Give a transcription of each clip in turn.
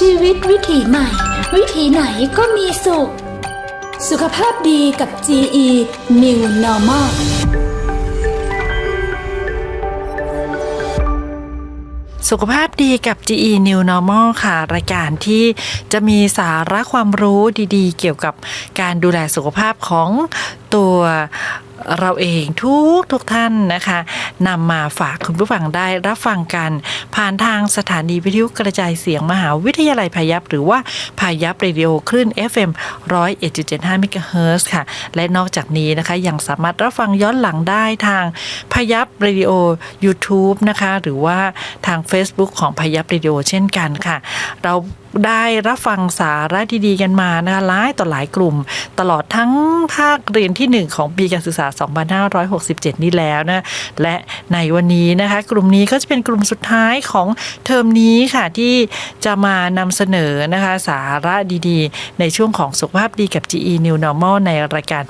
ชีวิตวิถีใหม่ วิถีไหนก็มีสุข สุขภาพดีกับ GE New Normal สุขภาพดีกับ GE New Normal ค่ะ รายการที่จะมีสาระความรู้ดีๆ เกี่ยวกับการดูแลสุขภาพของตัว เราเองทุกทุกท่านนะคะนำมาฝากคุณผู้ฟังได้รับฟังกัน ผ่านทางสถานีวิทยุกระจายเสียงมหาวิทยาลัยพายัพหรือว่าพายัพเรดิโอคลื่น FM 101.75เมกะเฮิร์ค่ะ และนอกจากนี้นะคะยังสามารถรับฟังย้อนหลังได้ทางพายัพเรดิโอ YouTube นะคะ หรือว่าทาง Facebook ของพายัพเรดิโอเช่นกันค่ะ เรา ได้รับฟังสาระดีๆกันมานะคะหลายต่อหลายกลุ่ม ตลอดทั้งภาคเรียนที่ 1 ของปีการศึกษา 2567 นี้แล้วนะและในวันนี้นะคะกลุ่มนี้ก็จะเป็นกลุ่มสุดท้ายของเทอมนี้ค่ะที่จะมานำเสนอนะคะสาระดีๆ ในช่วงของสุขภาพดีกับ GE New Normal ในรายการ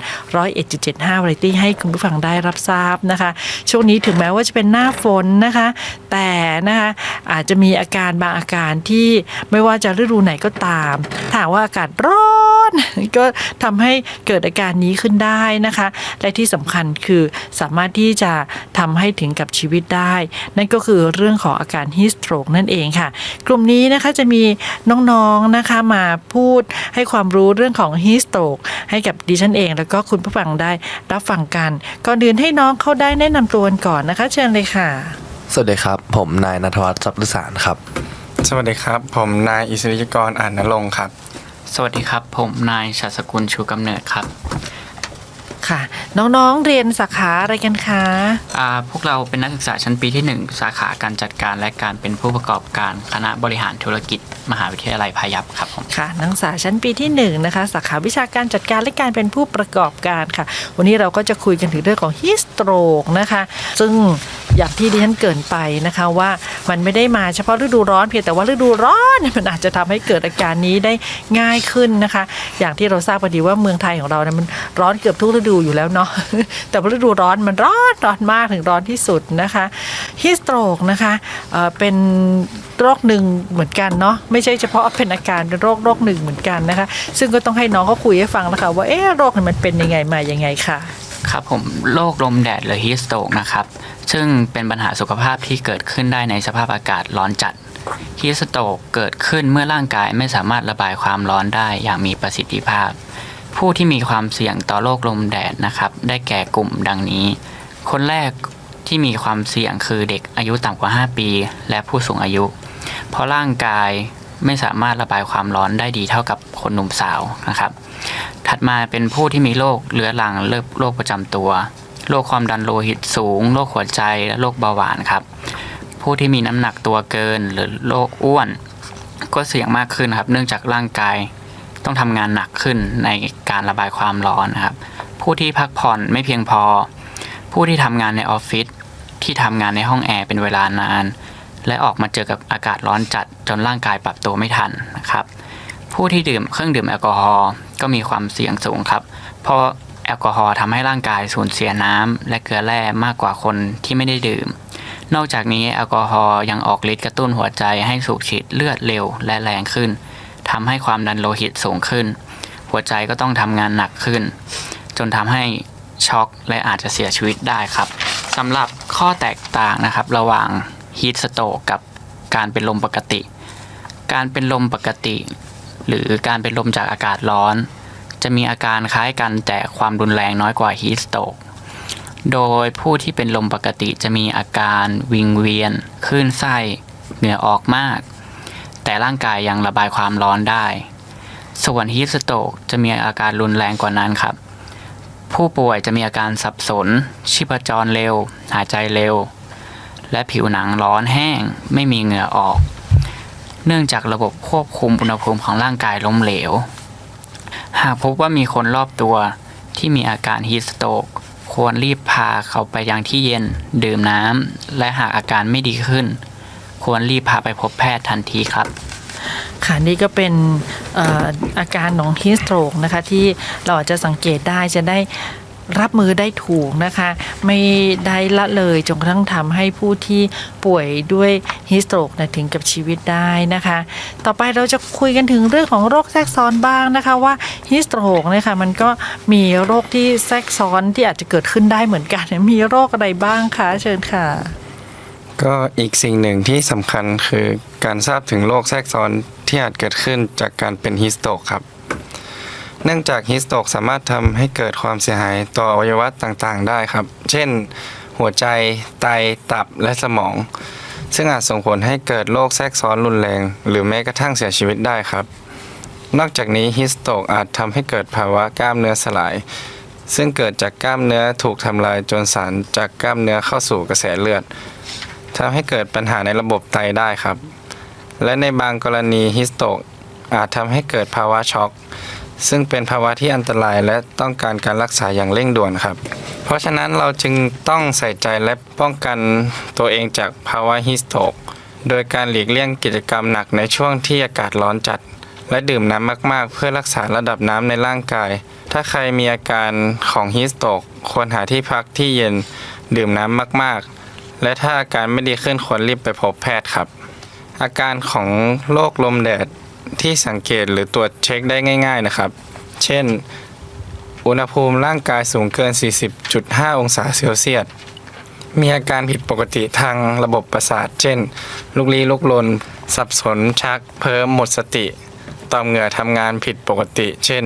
101.75 Variety ให้คุณผู้ฟังได้รับทราบนะคะ ช่วงนี้ถึงแม้ว่าจะเป็นหน้าฝนนะคะ แต่นะคะอาจจะมีอาการบางอาการที่ไม่ว่าจะฤดูไหนก็ตามถ้าว่าอากาศร้อนก็ทำให้เกิดอาการนี้ขึ้นได้นะคะ และที่สำคัญคือสามารถที่จะทำให้ถึงกับชีวิตได้ นั่นก็คือเรื่องของอาการฮิสโตรกนั่นเองค่ะ กลุ่มนี้นะคะจะมีน้องๆนะคะมาพูดให้ความรู้เรื่องของฮิสโตรกให้กับดิฉันเอง แล้วก็คุณผู้ฟังได้รับฟังกัน ก่อนอื่นให้น้องเขาได้แนะนำตัวก่อนนะคะ เชิญเลยค่ะ สวัสดีครับ ผมนายนทวัฒน์ทรัพย์สารครับ สวัสดีครับ ผมนายอิสริยกรอ่านนรงค์ครับ สวัสดีครับ ผมนายชัสกุลชูกำเนิดครับค่ะ น้องๆเรียนสาขาอะไรกันคะอ่าพวกเราเป็นนักศึกษาชั้นปีที่ 1 สาขาการจัดการและการเป็นผู้ประกอบการคณะบริหารธุรกิจ มหาวิทยาลัยพายัพครับผมค่ะ นักศึกษาชั้นปีที่1นงนะคะสาขาวิชาการจัดการและการเป็นผู้ประกอบการค่ะ วันนี้เราก็จะคุยกันถึงเรื่องของฮิสโตรกนะคะ ซึ่งอย่างที่ดิฉันเกินไปนะคะว่ามันไม่ได้มาเฉพาะฤดูร้อนเพียงแต่ว่าฤดูร้อนมันอาจจะทำให้เกิดอาการนี้ได้ง่ายขึ้นนะคะ อย่างที่เราทราบพอดีว่าเมืองไทยของเราเนี่ยมันร้อนเกือบทุกฤดูอยู่แล้วเนาะแต่ว่าฤดูร้อนมันร้อนร้อนมากถึงร้อนที่สุดนะคะฮิสโตรกนะคะเเป็น โรคหนึ่งเหมือนกันเนาะไม่ใช่เฉพาะเป็นอาการเป็นโรคโรคหนึ่งเหมือนกันนะคะ ซึ่งก็ต้องให้น้องเขาคุยให้ฟังแล้วค่ะว่าเอ๊ะโรคเนี่ยมันเป็นยังไงมายังไงค่ะครับผมโรคลมแดดหรือฮีสโตกนะครับ ซึ่งเป็นปัญหาสุขภาพที่เกิดขึ้นได้ในสภาพอากาศร้อนจัดฮีสโตกเกิดขึ้นเมื่อร่างกายไม่สามารถระบายความร้อนได้อย่างมีประสิทธิภาพ ผู้ที่มีความเสี่ยงต่อโรคลมแดดนะครับ ได้แก่กลุ่มดังนี้ คนแรกที่มีความเสี่ยงคือเด็กอายุต่ำกว่า 5 ปี และผู้สูงอายุ เพราะร่างกายไม่สามารถระบายความร้อนได้ดีเท่ากับคนหนุ่มสาวนะครับ ถัดมาเป็นผู้ที่มีโรคเรื้อรังเลิกโรคประจำตัวโรคความดันโลหิตสูงโรคหัวใจและโรคเบาหวานครับ ผู้ที่มีน้ำหนักตัวเกินหรือโรคอ้วน ก็เสี่ยงมากขึ้นครับ เนื่องจากร่างกายต้องทำงานหนักขึ้นในการระบายความร้อนครับ ผู้ที่พักผ่อนไม่เพียงพอ ผู้ที่ทำงานในออฟฟิศที่ทำงานในห้องแอร์เป็นเวลานาน และออกมาเจอกับอากาศร้อนจัดจนร่างกายปรับตัวไม่ทันนะครับ ผู้ที่ดื่มเครื่องดื่มแอลกอฮอล์ก็มีความเสี่ยงสูงครับ เพราะแอลกอฮอล์ทำให้ร่างกายสูญเสียน้ำและเกลือแร่มากกว่าคนที่ไม่ได้ดื่ม นอกจากนี้แอลกอฮอล์ยังออกฤทธิ์กระตุ้นหัวใจให้สูบฉีดเลือดเร็วและแรงขึ้นทำให้ความดันโลหิตสูงขึ้น หัวใจก็ต้องทำงานหนักขึ้น จนทำให้ช็อกและอาจจะเสียชีวิตได้ครับสำหรับข้อแตกต่างนะครับ ระหว่าง ฮีทสโตกกับการเป็นลมปกติ การเป็นลมปกติ หรือการเป็นลมจากอากาศร้อน จะมีอาการคล้ายกันแต่ความรุนแรงน้อยกว่าฮีทสโตกโดยผู้ที่เป็นลมปกติจะมีอาการวิงเวียนคลื่นไส้เหงื่อออกมาก แต่ร่างกายยังระบายความร้อนได้ ส่วนฮีทสโตกจะมีอาการรุนแรงกว่านั้นครับ ผู้ป่วยจะมีอาการสับสน ชีพจรเร็ว หายใจเร็ว และผิวหนังร้อนแห้ง ไม่มีเหงื่อออก เนื่องจากระบบควบคุมอุณหภูมิของร่างกายล้มเหลว หากพบว่ามีคนรอบตัวที่มีอาการฮีสโตกควรรีบพาเขาไปยังที่เย็น ดื่มน้ำและหากอาการไม่ดีขึ้น ควรรีบพาไปพบแพทย์ทันทีครับค่ะนี่ก็เป็นอออาการของฮิสโตรกนะคะที่เราอาจจะสังเกตได้จะได้ รับมือได้ถูกนะคะ ไม่ได้ละเลยจนกระทั่งทำให้ผู้ที่ป่วยด้วยฮิสโตรกนะถึงกับชีวิตได้นะคะ ต่อไปเราจะคุยกันถึงเรื่องของโรคแทรกซ้อนบ้างนะคะว่าฮิสโตรกเนี่ยค่ะมันก็มีโรคที่แทรกซ้อนที่อาจจะเกิดขึ้นได้เหมือนกัน มีโรคอะไรบ้างคะเชิญค่ะ ก็อีกสิ่งหนึ่งที่สำคัญคือการทราบถึงโรคแทรกซ้อนที่อาจเกิดขึ้นจากการเป็นฮิสโตกครับ เนื่องจากฮิสโตกสามารถทำให้เกิดความเสียหายต่ออวัยวะต่างๆ ได้ครับ เช่น หัวใจ ไต ตับ และสมอง ซึ่งอาจส่งผลให้เกิดโรคแทรกซ้อนรุนแรง หรือแม้กระทั่งเสียชีวิตได้ครับ นอกจากนี้ฮิสโตกอาจทำให้เกิดภาวะกล้ามเนื้อสลาย ซึ่งเกิดจากกล้ามเนื้อถูกทำลายจนสารจากกล้ามเนื้อเข้าสู่กระแสเลือดทำให้เกิดปัญหาในระบบไตได้ครับ และในบางกรณีฮิสโตกอาจทำให้เกิดภาวะช็อก ซึ่งเป็นภาวะที่อันตรายและต้องการการรักษาอย่างเร่งด่วนครับ เพราะฉะนั้นเราจึงต้องใส่ใจและป้องกันตัวเองจากภาวะฮิสโตก โดยการหลีกเลี่ยงกิจกรรมหนักในช่วงที่อากาศร้อนจัด และดื่มน้ำมากๆ เพื่อรักษาระดับน้ำในร่างกาย ถ้าใครมีอาการของฮิสโตก ควรหาที่พักที่เย็น ดื่มน้ำมากๆ และถ้าอาการไม่ดีขึ้นควรรีบไปพบแพทย์ครับ อาการของโรคลมแดด ที่สังเกตหรือตรวจเช็คได้ง่าย ๆนะครับ เช่น อุณหภูมิร่างกายสูงเกิน 40.5 องศาเซลเซียส มีอาการผิดปกติทางระบบประสาท เช่น ลุกลี้ลุกลน สับสนชัก เพ้อหมดสติ ต่อมเหงื่อทำงานผิดปกติ เช่น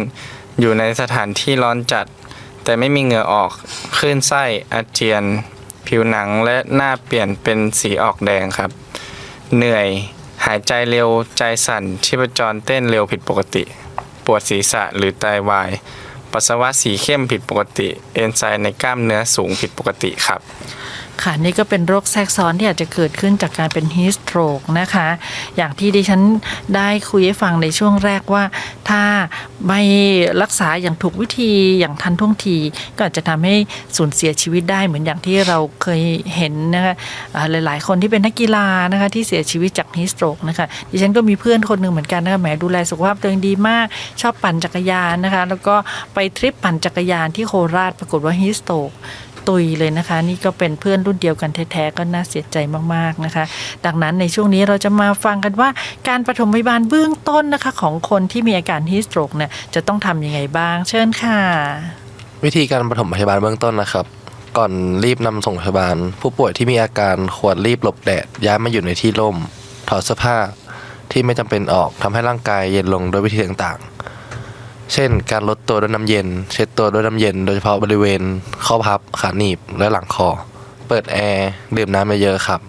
อยู่ในสถานที่ร้อนจัด แต่ไม่มีเหงื่อออก คลื่นไส้ อาเจียน ผิวหนังและหน้าเปลี่ยนเป็นสีออกแดงครับ เหนื่อย หายใจเร็วใจสั่นชีพจรเต้นเร็วผิดปกติ ปวดศีรษะหรือไตวาย ปัสสาวะสีเข้มผิดปกติ เอนไซม์ในกล้ามเนื้อสูงผิดปกติครับ ค่ะนี่ก็เป็นโรคแทรกซ้อนที่อาจจะเกิดขึ้นจากการเป็นฮีสโตรกนะคะ อย่างที่ดิฉันได้คุยให้ฟังในช่วงแรกว่า ถ้าไม่รักษาอย่างถูกวิธีอย่างทันท่วงที ก็อาจจะทำให้สูญเสียชีวิตได้เหมือนอย่างที่เราเคยเห็นนะคะหลาย ๆ คนที่เป็นนักกีฬานะคะที่เสียชีวิตจากฮีสโตรกนะคะดิฉันก็มีเพื่อนคนหนึ่งเหมือนกันนะคะแหมดูแลสุขภาพตัวเองดีมาก ชอบปั่นจักรยานนะคะ แล้วก็ไปทริปปั่นจักรยานที่โคราชปรากฏว่าฮีสโตรก ตุยเลยนะคะ นี่ก็เป็นเพื่อนรุ่นเดียวกันแท้ๆก็น่าเสียใจมากๆนะคะ ดังนั้นในช่วงนี้เราจะมาฟังกันว่าการปฐมพยาบาลเบื้องต้นนะคะของคนที่มีอาการฮีสโตรกเนี่ยจะต้องทำยังไงบ้าง เชิญค่ะ วิธีการปฐมพยาบาลเบื้องต้นนะครับ ก่อนรีบนำส่งพยาบาล ผู้ป่วยที่มีอาการควรรีบหลบแดดย้ายมาอยู่ในที่ร่ม ถอดเสื้อผ้าที่ไม่จำเป็นออกทำให้ร่างกายเย็นลงโดยวิธีต่างๆ เช่น การลดตัวด้วยน้ำเย็น เช็ดตัวด้วยน้ำเย็น โดยเฉพาะบริเวณข้อพับขาหนีบและหลังคอ เปิดแอร์ดื่มน้ำเยอะๆครับ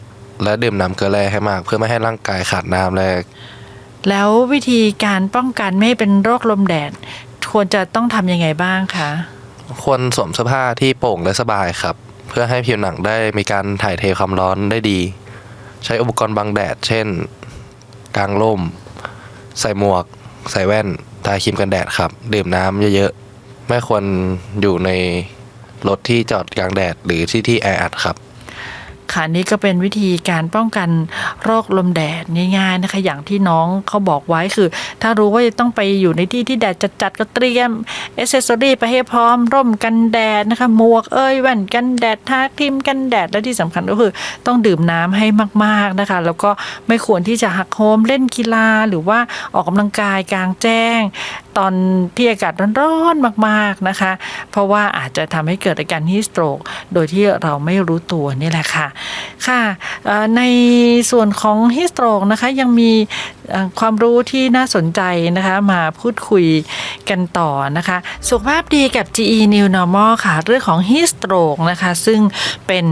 และดื่มน้ำเกลือแร่ให้มาก เพื่อไม่ให้ร่างกายขาดน้ำและแล้ววิธีการป้องกันไม่ให้เป็นโรคลมแดด ควรจะต้องทำยังไงบ้างคะควรสวมเสื้อผ้าที่โปร่งและสบายครับ เพื่อให้ผิวหนังได้มีการถ่ายเทความร้อนได้ดี ใช้อุปกรณ์บังแดด เช่น กางร่ม ใส่หมวก ใส่แว่น ทาครีมกันแดดครับ ดื่มน้ำเยอะๆ ไม่ควรอยู่ในรถที่จอดกลางแดดหรือที่ที่แออัดครับ ค่ะนี่ก็เป็นวิธีการป้องกันโรคลมแดดง่ายๆนะคะ อย่างที่น้องเขาบอกไว้คือ ถ้ารู้ว่าจะต้องไปอยู่ในที่ที่แดดจัดๆก็เตรียมเอเซสซอรี่ไปให้พร้อม ร่มกันแดดนะคะหมวกเอ้ยแว่นกันแดดทาครีมกันแดดและที่สำคัญก็คือต้องดื่มน้ำให้มากๆนะคะ แล้วก็ไม่ควรที่จะหักโหมเล่นกีฬาหรือว่าออกกำลังกายกลางแจ้งตอนที่อากาศร้อนๆมากๆนะคะ เพราะว่าอาจจะทำให้เกิดอาการฮีสโตรกโดยที่เราไม่รู้ตัวนี่แหละค่ะค่ะในส่วนของฮิสโตรกนะคะยังมี ความรู้ที่น่าสนใจนะคะมาพูดคุยกันต่อนะคะ สุขภาพดีกับ GE New Normal ค่ะ เรื่องของฮิสโตรกนะคะ ซึ่งเป็น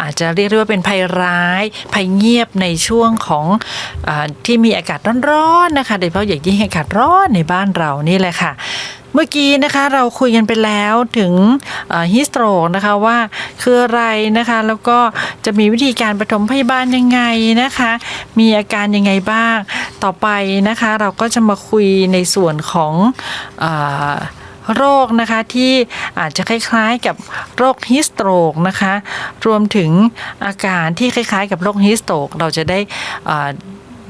อาจจะเรียกได้ว่าเป็นภัยร้ายภัยเงียบในช่วงของอที่มีอากาศร้อนๆนะคะโดยเฉพาะอย่างยิ่งอากาศร้อนในบ้านเรานี่แหละค่ะเมื่อกี้นะคะเราคุยกันไปแล้วถึงฮิสโตรกนะคะว่าคืออะไรนะคะ แล้วก็จะมีวิธีการปฐมพยาบาลยังไงนะคะ มีอาการยังไงบ้าง ต่อไปนะคะเราก็จะมาคุยในส่วนของอโรคนะคะที่อาจจะคล้ายๆกับโรคฮิสโตรกนะคะ รวมถึงอาการที่คล้ายๆกับโรคฮิสโตรกเราจะได้อ่า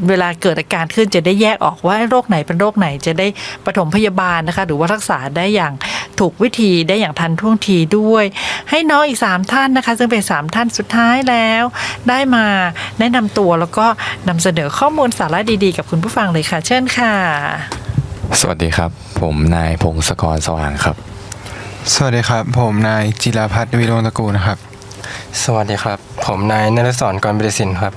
เวลาเกิดอาการขึ้นจะได้แยกออกว่าโรคไหนเป็นโรคไหนจะได้ปฐมพยาบาลนะคะ หรือว่ารักษาได้อย่างถูกวิธีได้อย่างทันท่วงทีด้วย ให้น้องอีก 3 ท่านนะคะ ซึ่งเป็น 3 ท่านสุดท้ายแล้ว ได้มาแนะนำตัวแล้วก็นำเสนอข้อมูลสาระดีๆ กับคุณผู้ฟังเลยค่ะ เชิญค่ะ สวัสดีครับ ผมนายพงศกรสว่างครับ สวัสดีครับ ผมนายจิราพัฒน์วิโรจน์ตระกูลนะครับ สวัสดีครับ ผมนายนฤศรกรบริสินครับ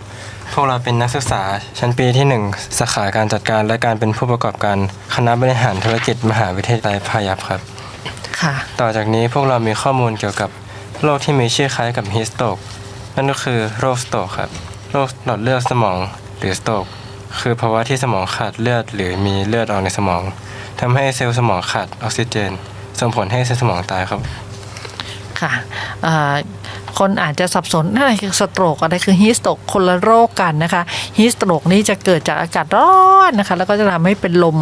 พวกเราเป็นนักศึกษาชั้นปีที่ 1 สาขาการจัดการและการเป็นผู้ประกอบการคณะบริหารธุรกิจมหาวิทยาลัยพายัพครับค่ะ ต่อจากนี้พวกเรามีข้อมูลเกี่ยวกับโรคที่มีชื่อคล้ายกับฮิสโตกนั่นก็คือโรคสโตกครับโรคหลอดเลือดสมองหรือสโตกคือภาวะที่สมองขาดเลือด หรือมีเลือดออกในสมองทำให้เซลล์สมองขาดออกซิเจน ส่งผลให้เซลล์สมองตายครับค่ะเอ่อ คนอาจจะสับสนอะไรคือสโตรกอะไรคือฮิสโตกคนละโรคกันนะคะฮิสโตรกนี่จะเกิดจากอากาศร้อนนะคะ แล้วก็จะทำให้เป็นลม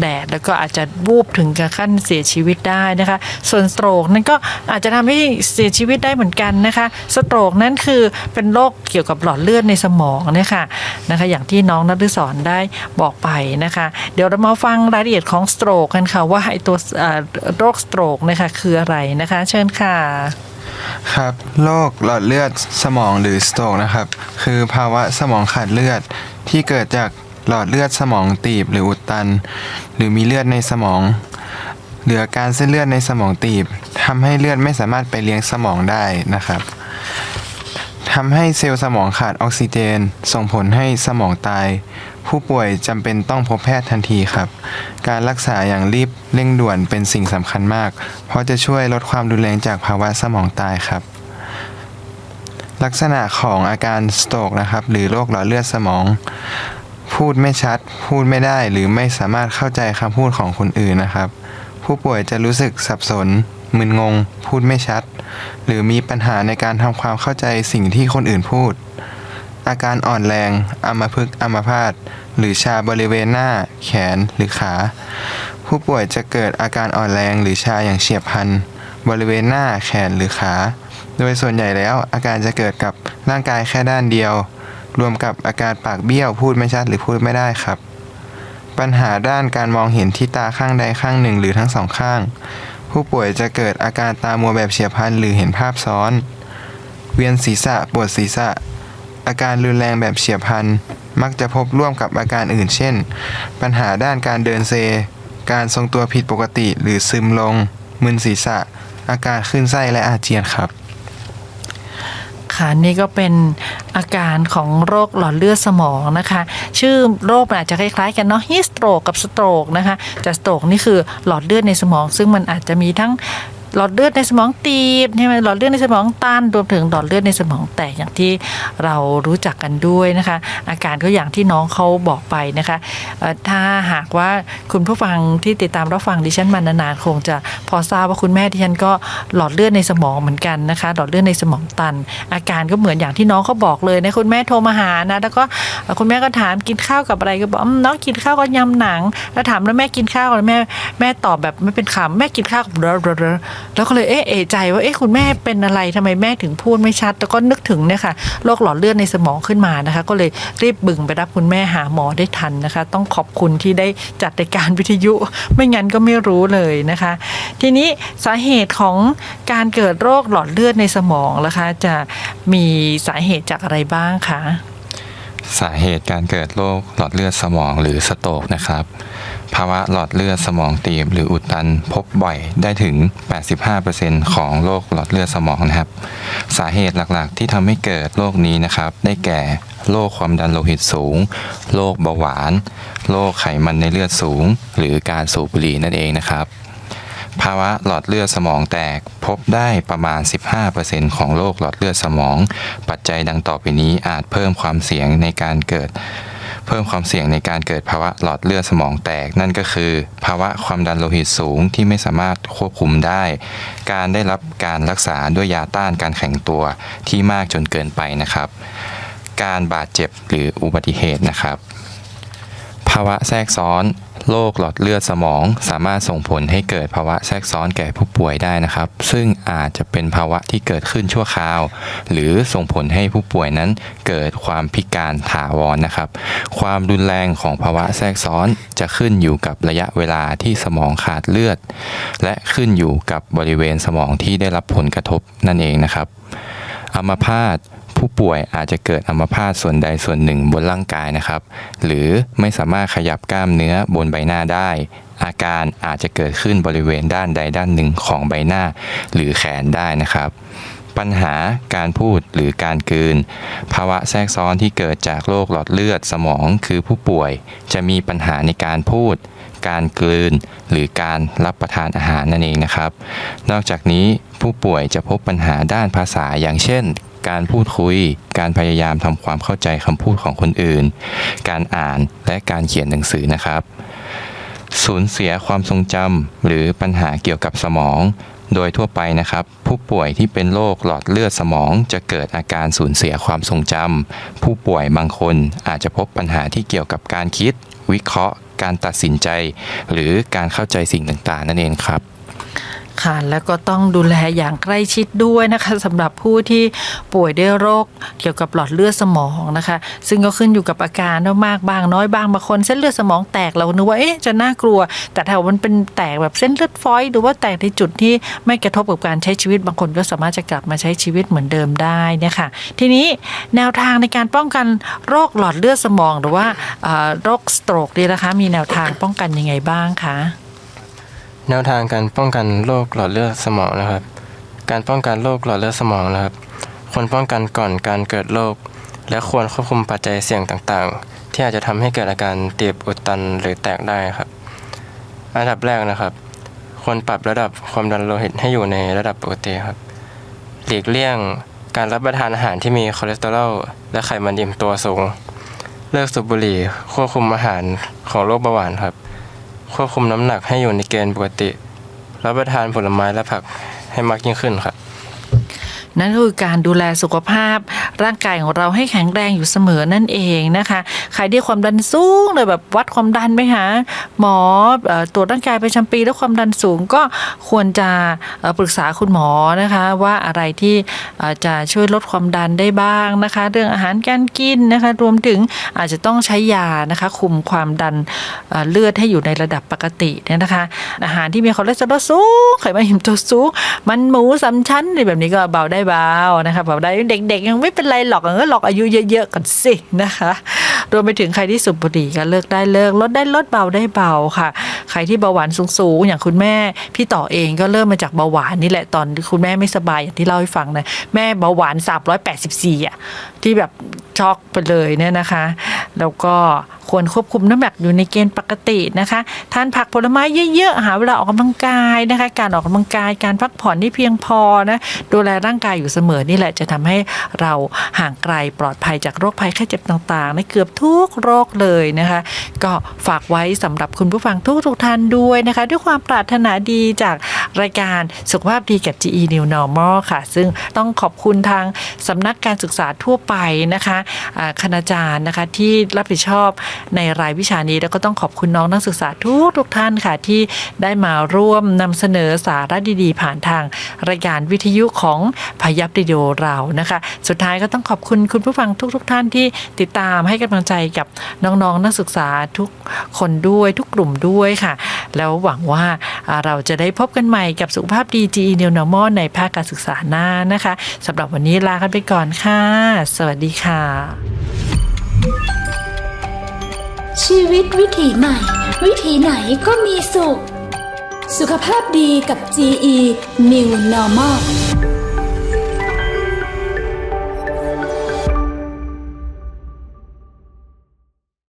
แดดแล้วก็อาจจะวูบถึงกับขั้นเสียชีวิตได้นะคะ ส่วนสโตรกนั้นก็อาจจะทำให้เสียชีวิตได้เหมือนกันนะคะสโตรกนั้นคือเป็นโรคเกี่ยวกับหลอดเลือดในสมองเนี่ยค่ะนะคะ อย่างที่น้องนัทศรได้บอกไปนะคะ เดี๋ยวเรามาฟังรายละเอียดของสโตรกกันค่ะว่าไอตัวโรคสโตรกนะคะคืออะไรนะคะ เชิญค่ะ ครับโรคหลอดเลือดสมองหรือสโตรกนะครับ คือภาวะสมองขาดเลือดที่เกิดจากหลอดเลือดสมองตีบหรืออุดตัน หรือมีเลือดในสมอง เหลือการเส้นเลือดในสมองตีบทำให้เลือดไม่สามารถไปเลี้ยงสมองได้นะครับทำให้เซลล์สมองขาดออกซิเจน ส่งผลให้สมองตาย ผู้ป่วยจำเป็นต้องพบแพทย์ทันทีครับ การรักษาอย่างรีบเร่งด่วนเป็นสิ่งสำคัญมาก เพราะจะช่วยลดความรุนแรงจากภาวะสมองตายครับลักษณะของอาการสโตกนะครับ หรือโรคหลอดเลือดสมอง พูดไม่ชัด พูดไม่ได้หรือไม่สามารถเข้าใจคำพูดของคนอื่นนะครับ ผู้ป่วยจะรู้สึกสับสน มึนงง พูดไม่ชัด หรือมีปัญหาในการทำความเข้าใจสิ่งที่คนอื่นพูด อาการอ่อนแรงอัมพฤกษ์อัมพาตหรือชาบริเวณหน้า แขนหรือขา ผู้ป่วยจะเกิดอาการอ่อนแรงหรือชาอย่างเฉียบพลันบริเวณหน้าแขนหรือขา โดยส่วนใหญ่แล้วอาการจะเกิดกับร่างกายแค่ด้านเดียว รวมกับอาการปากเบี้ยวพูดไม่ชัดหรือพูดไม่ได้ครับ ปัญหาด้านการมองเห็นที่ตาข้างใดข้างหนึ่งหรือทั้งสองข้าง ผู้ป่วยจะเกิดอาการตามัวแบบเฉียบพลันหรือเห็นภาพซ้อน เวียนศีรษะปวดศีรษะ อาการรุนแรงแบบเฉียบพลัน มักจะพบร่วมกับอาการอื่น เช่น ปัญหาด้านการเดินเซ การทรงตัวผิดปกติหรือซึมลง มึนศีรษะ อาการคลื่นไส้และอาเจียนครับค่ะนี่ก็เป็นอาการของโรคหลอดเลือดสมองนะคะ ชื่อโรคมันอาจจะคล้ายๆกันเนาะฮิสโตรกกับสโตรกนะคะแต่สโตรกนี่คือหลอดเลือดในสมอง ซึ่งมันอาจจะมีทั้ง หลอดเลือดในสมองตีบใช่ไหมหลอดเลือดในสมองตันรวมถึงหลอดเลือดในสมองแตกอย่างที่เรารู้จักกันด้วยนะคะ อาการก็อย่างที่น้องเขาบอกไปนะคะถ้าหากว่าคุณผู้ฟังที่ติดตามรับฟังดิฉันมานานๆคงจะพอทราบว่าคุณแม่ดิฉันก็หลอดเลือดในสมองเหมือนกันนะคะ หลอดเลือดในสมองตัน อาการก็เหมือนอย่างที่น้องเขาบอกเลยนะคุณแม่โทรมาหานะแล้วก็คุณแม่ก็ถามกินข้าวกับอะไรก็บอกน้องกินข้าวกับยำหนัง แล้วถามแล้วแม่กินข้าวกับอะไรแม่แม่ตอบแบบไม่เป็นคำแม่กินข้าวกับรรแล้วก็เลยเอ๊ะเอใจว่าเอ๊ะคุณแม่เป็นอะไรทำไมแม่ถึงพูดไม่ชัด แล้วก็นึกถึงเนี่ยค่ะโรคหลอดเลือดในสมองขึ้นมานะคะ ก็เลยรีบบึงไปรับคุณแม่หาหมอได้ทันนะคะ ต้องขอบคุณที่ได้จัดรายการวิทยุ ไม่งั้นก็ไม่รู้เลยนะคะ ทีนี้สาเหตุของการเกิดโรคหลอดเลือดในสมองนะคะ จะมีสาเหตุจากอะไรบ้างคะ สาเหตุการเกิดโรคหลอดเลือดสมองหรือสโตกนะครับ ภาวะหลอดเลือดสมองตีบหรืออุดตันพบบ่อยได้ถึง 85%ของโรคหลอดเลือดสมองนะครับ สาเหตุหลักๆ ที่ทำให้เกิดโรคนี้นะครับ ได้แก่โรคความดันโลหิตสูง โรคเบาหวาน โรคไขมันในเลือดสูง หรือการสูบบุหรี่นั่นเองนะครับ ภาวะหลอดเลือดสมองแตกพบได้ประมาณ 15%ของโรคหลอดเลือดสมอง ปัจจัยดังต่อไปนี้อาจเพิ่มความเสี่ยงในการเกิด เพิ่มความเสี่ยงในการเกิดภาวะหลอดเลือดสมองแตก นั่นก็คือ ภาวะความดันโลหิตสูงที่ไม่สามารถควบคุมได้ การได้รับการรักษาด้วยยาต้านการแข็งตัวที่มากจนเกินไปนะครับ การบาดเจ็บหรืออุบัติเหตุนะครับ ภาวะแทรกซ้อน โรคหลอดเลือดสมอง สามารถส่งผลให้เกิดภาวะแทรกซ้อนแก่ผู้ป่วยได้นะครับ ซึ่งอาจจะเป็นภาวะที่เกิดขึ้นชั่วคราว หรือส่งผลให้ผู้ป่วยนั้นเกิดความพิการถาวรนะครับ ความรุนแรงของภาวะแทรกซ้อนจะขึ้นอยู่กับระยะเวลาที่สมองขาดเลือด และขึ้นอยู่กับบริเวณสมองที่ได้รับผลกระทบนั่นเองนะครับอัมพาต ผู้ป่วยอาจจะเกิดอัมพาตส่วนใดส่วนหนึ่งบนร่างกายนะครับ หรือไม่สามารถขยับกล้ามเนื้อบนใบหน้าได้ อาการอาจจะเกิดขึ้นบริเวณด้านใดด้านหนึ่งของใบหน้า หรือแขนได้นะครับ ปัญหาการพูดหรือการกืน ภาวะแทรกซ้อนที่เกิดจากโรคหลอดเลือดสมองคือผู้ป่วย จะมีปัญหาในการพูดการกลืนหรือการรับประทานอาหารนั่นเองนะครับ นอกจากนี้ผู้ป่วยจะพบปัญหาด้านภาษาอย่างเช่น การพูดคุย การพยายามทำความเข้าใจคำพูดของคนอื่น การอ่านและการเขียนหนังสือนะครับสูญเสียความทรงจำหรือปัญหาเกี่ยวกับสมอง โดยทั่วไปนะครับ ผู้ป่วยที่เป็นโรคหลอดเลือดสมองจะเกิดอาการสูญเสียความทรงจำผู้ป่วยบางคนอาจจะพบปัญหาที่เกี่ยวกับการคิด วิเคราะห์ การตัดสินใจ หรือการเข้าใจสิ่งต่างๆ นั่นเองครับ ค่ะแล้วก็ต้องดูแลอย่างใกล้ชิดด้วยนะคะสำหรับผู้ที่ป่วยด้วยโรคเกี่ยวกับหลอดเลือดสมองนะคะ ซึ่งก็ขึ้นอยู่กับอาการว่ามากบางน้อยบางบางคนเส้นเลือดสมองแตกเรานึกว่าเอ๊ะจะน่ากลัว แต่ถ้ามันเป็นแตกแบบเส้นเลือดฝอยหรือว่าแตกในจุดที่ไม่กระทบกับการใช้ชีวิตบางคนก็สามารถจะกลับมาใช้ชีวิตเหมือนเดิมได้นะคะทีนี้แนวทางในการป้องกันโรคหลอดเลือดสมอง หรือว่าโรคสโตรกนี่นะคะมีแนวทางป้องกันยังไงบ้างคะ แนวทางการป้องกันโรคหลอดเลือดสมองนะครับ การป้องกันโรคหลอดเลือดสมองนะครับ ควรป้องกันก่อนการเกิดโรคและควรควบคุมปัจจัยเสี่ยงต่างๆ ที่อาจจะทำให้เกิดอาการตีบอุดตันหรือแตกได้ครับ อันดับแรกนะครับ ควรปรับระดับความดันโลหิตให้อยู่ในระดับปกติครับ หลีกเลี่ยงการรับประทานอาหารที่มีคอเลสเตอรอลและไขมันอิ่มตัวสูง เลิกสูบบุหรี่ควบคุมอาหารของโรคเบาหวานครับ ควบคุมน้ำหนักให้อยู่ในเกณฑ์ปกติ รับประทานผลไม้และผักให้มากยิ่งขึ้นครับ นั่นคือการดูแลสุขภาพ ร่างกายของเราให้แข็งแรงอยู่เสมอนั่นเองนะคะใครที่ความดันสูงเลยแบบวัดความดันไหมอเอ่อตรวจร่างกายประจำปีแล้วความดันสูงก็ควรจะปรึกษาคุณหมอนะคะว่าอะไรที่จะช่วยลดความดันได้บ้างนะคะ เรื่องอาหารการกินนะคะรวมถึงอาจจะต้องใช้ยานะคะคุมความดันเอ่อเลือดให้อยู่ในระดับปกติเนี่ยนะคะ อาหารที่มีคอเลสเตอรอลสูงไขมันหิมตัวสูง มันหมูสามชั้นอะไรแบบนี้ก็เบาได้เบานะคะเบาได้เด็ก ๆ ยังไม่เป็นไรหรอกก็หลอกอายุเยอะๆกันสินะคะ รวมไปถึงใครที่สูบบุหรี่ก็เลิกได้เลิกลดได้ลดเบาได้เบาค่ะ ใครที่เบาหวานสูงๆอย่างคุณแม่พี่ต่อเองก็เริ่มมาจากเบาหวานนี่แหละตอนคุณแม่ไม่สบายอย่างที่เล่าให้ฟังนะแม่เบาหวาน 384อะที่แบบช็อกไปเลยเนี่ยนะคะ แล้วก็ควรควบคุมน้ำหนักอยู่ในเกณฑ์ปกตินะคะทานผักผลไม้เยอะๆหาเวลาออกกำลังกายนะคะ การออกกำลังกายการพักผ่อนที่เพียงพอนะดูแลร่างกายอยู่เสมอนี่แหละจะทำให้เราห่างไกลปลอดภัยจากโรคภัยไข้เจ็บต่างๆในเกือบทุกโรคเลยนะคะ ก็ฝากไว้สำหรับคุณผู้ฟังทุกทุกๆท่านด้วยนะคะ ด้วยความปรารถนาดีจากรายการสุขภาพดีกับ GE New Normal ค่ะ ซึ่งต้องขอบคุณทางสำนักการศึกษาทั่วไปนะคะอาคณาจารย์นะคะที่รับผิดชอบในรายวิชานี้ แล้วก็ต้องขอบคุณน้องนักศึกษาทุกทุกท่านค่ะ ที่ได้มาร่วมนำเสนอสาระดีๆ ผ่านทางรายการวิทยุของพยับเดิโอเรานะคะ สุดท้ายก็ต้องขอบคุณคุณผู้ฟังทุกๆท่านที่ติดตามให้กำลังใจกับน้องๆนักศึกษาทุกคนด้วยทุกกลุ่มด้วยค่ะ แล้วหวังว่าอ่าเราจะได้พบกันใหม่กับสุขภาพดี GE New Normal ในภาคการศึกษาหน้านะคะสำหรับวันนี้ลากันไปก่อนค่ะ สวัสดีค่ะ ชีวิตวิถีใหม่ วิถีไหนก็มีสุข สุขภาพดีกับ GE New Normal